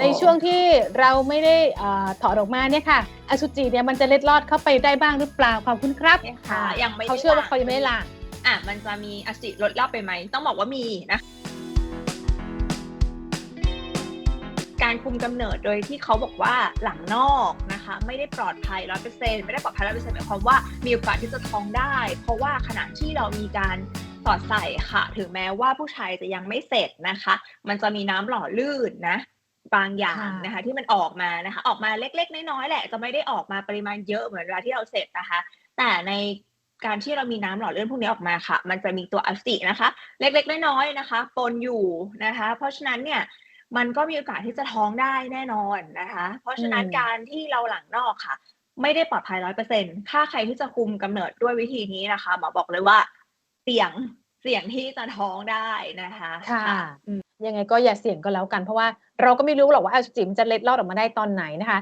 ในช่วงที่เราไม่ได้เอ่อถอดออกมาเนี่ยค่ะอสุจิเนี่ยมันจะเล็ดลอดเข้าไปได้บ้างหรือเปล่าขอบคุณครับเนี่ยค่ะยังไม่ได้เขาเชื่อว่าเขายังไม่ได้ล้างอะมันจะมีอสุจิลดรอบไปไหมต้องบอกว่ามีนะการคุมกำเนิดโดยที่เขาบอกว่าหลังนอกนะคะ ไม่ได้ปลอดภัยร้อยเปอร์เซ็นไม่ได้ปลอดภัยร้อยเปอร์เซ็นหมายความว่ามีโอกาสที่จะท้องได้ เพราะว่าขณะที่เรามีการสอดใส่ค่ะ ถึงแม้ว่าผู้ชายจะยังไม่เสร็จนะคะ มันจะมีน้ำหล่อลื่นนะ บางอย่างค่ะนะคะที่มันออกมานะคะออกมาเล็ก ๆ น้อยๆแหละจะไม่ได้ออกมาปริมาณเยอะเหมือนเวลาที่เราเสร็จนะคะ แต่ในการที่เรามีน้ำหล่อลื่นพวกนี้ออกมาค่ะ มันจะมีตัวอสุจินะคะ เล็กๆน้อยๆนะคะปนอยู่นะคะ เพราะฉะนั้นเนี่ยมันก็มีโอกาสที่จะท้องได้แน่นอนนะคะ เพราะฉะนั้นอืมการที่เราหลังนอกค่ะ ไม่ได้ปลอดภัยร้อยเปอร์เซ็นถ้าใครที่จะคุมกำเนิดด้วยวิธีนี้นะคะหมอบอกเลยว่าเสี่ยงเสี่ยงที่จะท้องได้นะคะ ค่ะอืม ยังไงก็อย่าเสี่ยงก็แล้วกันเพราะว่าเราก็ไม่รู้หรอกว่าอสุจิมันจะเล็ดลอดออกมาได้ตอนไหนนะคะ